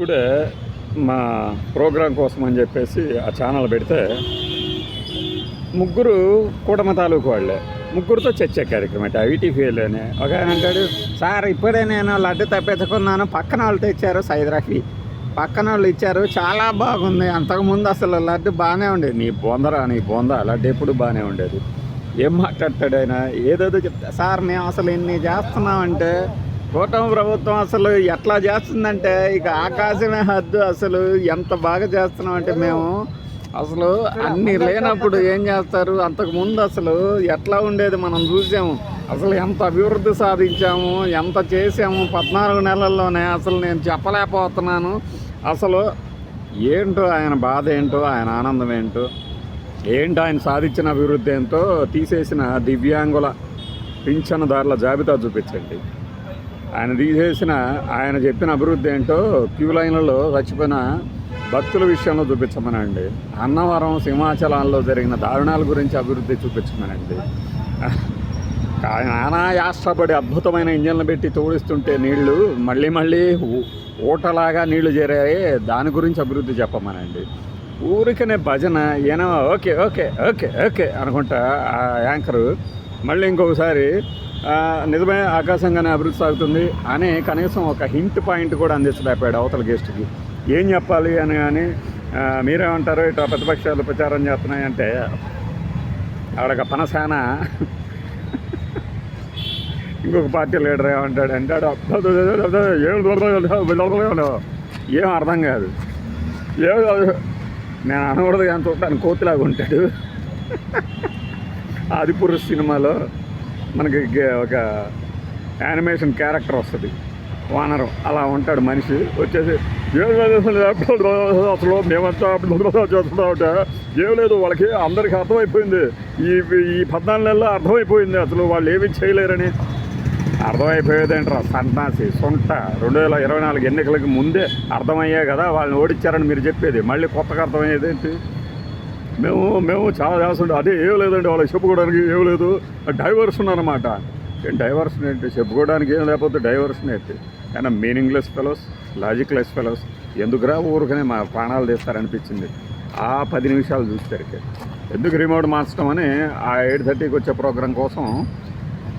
ఇప్పుడే మా ప్రోగ్రాం కోసం అని చెప్పేసి ఆ ఛానల్ పెడితే ముగ్గురు కూటమి తాలూకు వాళ్ళే. ముగ్గురుతో చర్చ కార్యక్రమం అంటే ఐటీ ఫెయిల్ అని ఒక ఆయన అంటాడు సార్ ఇప్పుడే నేను లడ్డు తప్పించుకున్నాను. పక్కన వాళ్ళు తెచ్చారు సైదరాఫీ పక్కన వాళ్ళు ఇచ్చారు. చాలా బాగుంది. అంతకుముందు అసలు లడ్డు బాగానే ఉండేది. నీ బొందరా నీ బొంద. లడ్డు ఎప్పుడు బాగానే ఉండేది. ఏం మాట్లాడతాడు ఆయన? ఏదేదో చెప్తా. సార్ మేము అసలు ఇన్ని చేస్తున్నామంటే కూటమి ప్రభుత్వం అసలు ఎట్లా చేస్తుందంటే ఇక ఆకాశమే హద్దు అసలు. ఎంత బాగా చేస్తున్నామంటే మేము అసలు అన్నీ లేనప్పుడు ఏం చేస్తారు? అంతకుముందు అసలు ఎట్లా ఉండేది మనం చూసాము. అసలు ఎంత అభివృద్ధి సాధించాము ఎంత చేసాము పద్నాలుగు నెలల్లోనే అసలు నేను చెప్పలేకపోతున్నాను. అసలు ఏంటో ఆయన బాధ ఏంటో ఆయన ఆనందం ఏంటో ఏంటో ఆయన సాధించిన అభివృద్ధి ఏంటో తీసేసిన దివ్యాంగుల పింఛనదారుల జాబితా చూపించండి. ఆయన తీసేసిన ఆయన చెప్పిన అభివృద్ధి ఏంటో క్యూ లైన్లలో చచ్చిపోయిన భక్తుల విషయంలో చూపించమనండి. అన్నవరం సింహాచలంలో జరిగిన దారుణాల గురించి అభివృద్ధి చూపించమనండి. ఆయన నానా యాష్టపడి అద్భుతమైన ఇంజన్లు పెట్టి తోడిస్తుంటే నీళ్ళు మళ్ళీ మళ్ళీ ఊటలాగా నీళ్ళు చేరాయి. దాని గురించి అభివృద్ధి చెప్పమనండి. ఊరికనే భజన ఏనో ఓకే ఓకే ఓకే ఓకే అనుకుంటా ఆ యాంకరు మళ్ళీ ఇంకొకసారి నిజమే ఆకాశంగానే అభివృద్ధి సాగుతుంది అని కనీసం ఒక హింట్ పాయింట్ కూడా అందించలేకపోయాడు అవతల గెస్ట్కి. ఏం చెప్పాలి అని కానీ మీరేమంటారు ఇట్లా ప్రతిపక్షాలు ప్రచారం చేస్తున్నాయంటే ఆడొక పనసాన? ఇంకొక పార్టీ లీడర్ ఏమంటాడు అంటాడు ఏం అర్థం కాదు ఏం నేను అనకూడదు కానీ చూడటానికి కోతిలాగా ఉంటాడు. ఆదిపురుష్ సినిమాలో మనకి ఒక యానిమేషన్ క్యారెక్టర్ వస్తుంది. వానరం అలా ఉంటాడు మనిషి వచ్చేసి "ఏం అసలు అసలు మేమంతా చేస్తున్నామంటే ఏం లేదు వాళ్ళకి అందరికీ అర్థమైపోయింది. ఈ ఈ పద్నాలుగు నెలల్లో అర్థమైపోయింది అసలు వాళ్ళు ఏమీ చేయలేరని. అర్థమైపోయేదేంట్రా సన్నాసి సొంట. రెండు వేల ఇరవై నాలుగు ఎన్నికలకు ముందే అర్థమయ్యే కదా వాళ్ళని ఓడిచ్చారని మీరు చెప్పేది. మళ్ళీ కొత్తగా అర్థమయ్యేది ఏంటి మేము మేము చాలా చేస్తుంటే అదే ఏం లేదండి వాళ్ళకి చెప్పుకోవడానికి ఏం లేదు. డైవర్షన్ అనమాట డైవర్షన్ ఏంటి? చెప్పుకోవడానికి ఏం లేకపోతే డైవర్షన్ ఏంటి కానీ మీనింగ్లెస్ ఫెలోస్ లాజిక్లెస్ ఫెలోస్ ఎందుకురా ఊరికనే మా ప్రాణాలు తీస్తారనిపించింది. ఆ పది నిమిషాలు చూసేసరికి. ఎందుకు రిమోట్ మార్చడం అని ఆ ఎయిట్ థర్టీకి వచ్చే ప్రోగ్రాం కోసం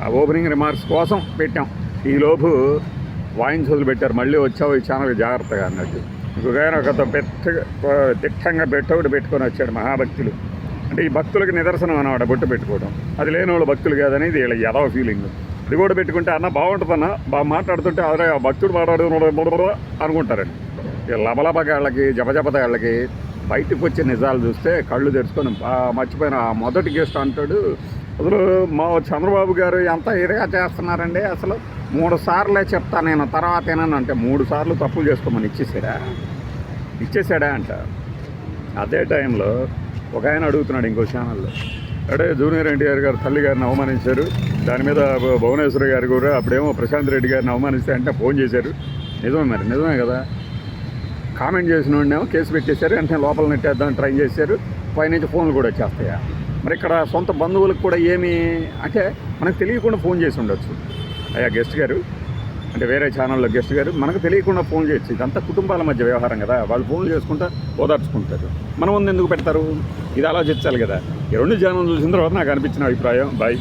ఆ ఓపెనింగ్ రిమార్క్స్ కోసం పెట్టాం. ఈలోపు వాయిన్స్ వదిలిపెట్టారు. మళ్ళీ వచ్చావు ఈ ఛానల్ జాగ్రత్తగా అన్నట్టు. ఇంకొక ఒక పెట్ట దిట్టంగా పెట్టొకటి పెట్టుకొని వచ్చాడు మహాభక్తులు. అంటే ఈ భక్తులకి నిదర్శనం అన్నమాట బొట్టు పెట్టుకోవడం. అది లేని వాళ్ళు భక్తులు కాదనేది వీళ్ళ ఎదవ ఫీలింగ్ అది కూడా పెట్టుకుంటే అన్న బాగుంటుందన్న బాగా మాట్లాడుతుంటే అదే ఆ భక్తుడు మాట్లాడు అనుకుంటారండి. ఈ లబలబగాళ్ళకి జపజపతాళ్ళకి బయటకు వచ్చే నిజాలు చూస్తే కళ్ళు తెరుచుకొని మర్చిపోయిన ఆ మొదటి గెస్ట్ అంటాడు. అసలు మా చంద్రబాబు గారు ఎంత ఇదిగా చేస్తున్నారండి అసలు? మూడు సార్లే చెప్తా నేను తర్వాత ఏనని అంటే మూడు సార్లు తప్పులు చేసుకోమని ఇచ్చేసాడా? ఇచ్చేసాడా అంట. అదే టైంలో ఒక ఆయన అడుగుతున్నాడు ఇంకో ఛానల్లో. అడే జూనియర్ ఎన్టీఆర్ గారు తల్లి గారిని అవమానించారు. దాని మీద భువనేశ్వర్ గారు కూడా అప్పుడేమో ప్రశాంత్ రెడ్డి గారిని అవమానిస్తే అంటే ఫోన్ చేశారు. నిజమే మరి నిజమే కదా. కామెంట్ చేసిన వాడినేమో కేసు పెట్టేశారు వెంటనే లోపల నెట్టేద్దామని ట్రై చేశారు. పైనుంచి ఫోన్లు కూడా వచ్చేస్తాయా? మరి ఇక్కడ సొంత బంధువులకు కూడా ఏమి అంటే మనకు తెలియకుండా ఫోన్ చేసి ఉండొచ్చు. అయ్యా గెస్ట్ గారు. అంటే వేరే ఛానల్లో గెస్ట్ గారు. మనకు తెలియకుండా ఫోన్ చేయొచ్చు. ఇదంతా కుటుంబాల మధ్య వ్యవహారం కదా. వాళ్ళు ఫోన్లు చేసుకుంటా ఓదార్చుకుంటారు. మన ముందు ఎందుకు పెడతారు? ఇది ఆలోచించాలి కదా. ఈ రెండు ఛానల్ చూసిన తర్వాత నాకు అనిపించిన అభిప్రాయం. బాయ్